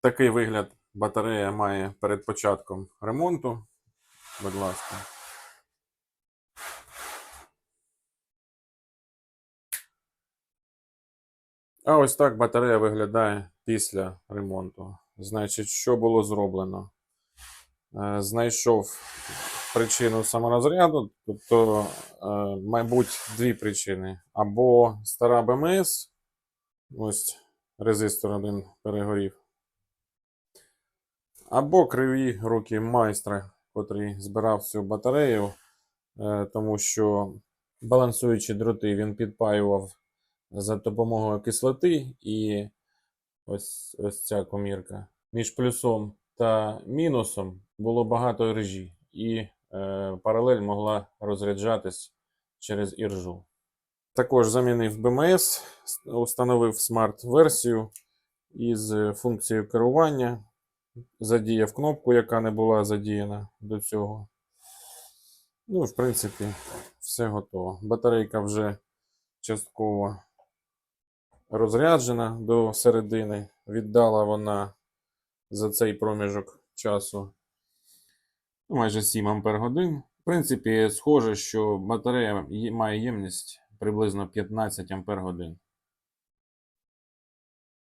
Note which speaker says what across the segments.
Speaker 1: Такий вигляд батарея має перед початком ремонту. Будь ласка. А ось так батарея виглядає після ремонту. Значить, що було зроблено? Е, Знайшов причину саморозряду, тобто, е, мабуть, дві причини. Або стара БМС, ось резистор один перегорів. Або криві руки майстра, котрий збирав цю батарею, е, тому що балансуючі дроти він підпаював за допомогою кислоти, і ось, ось ця комірка. Між плюсом та мінусом було багато іржі, і е, паралель могла розряджатись через іржу. Також замінив БМС, установив смарт-версію із функцією керування задіяв кнопку, яка не була задіяна до цього. Ну, в принципі, все готово. Батарейка вже частково розряджена до середини. Віддала вона за цей проміжок часу майже 7 Ампер годин. В принципі, схоже, що батарея має ємність приблизно 15 Ампер годин.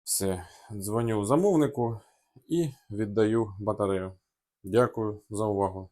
Speaker 1: Все, дзвоню замовнику і віддаю батарею. Дякую за увагу.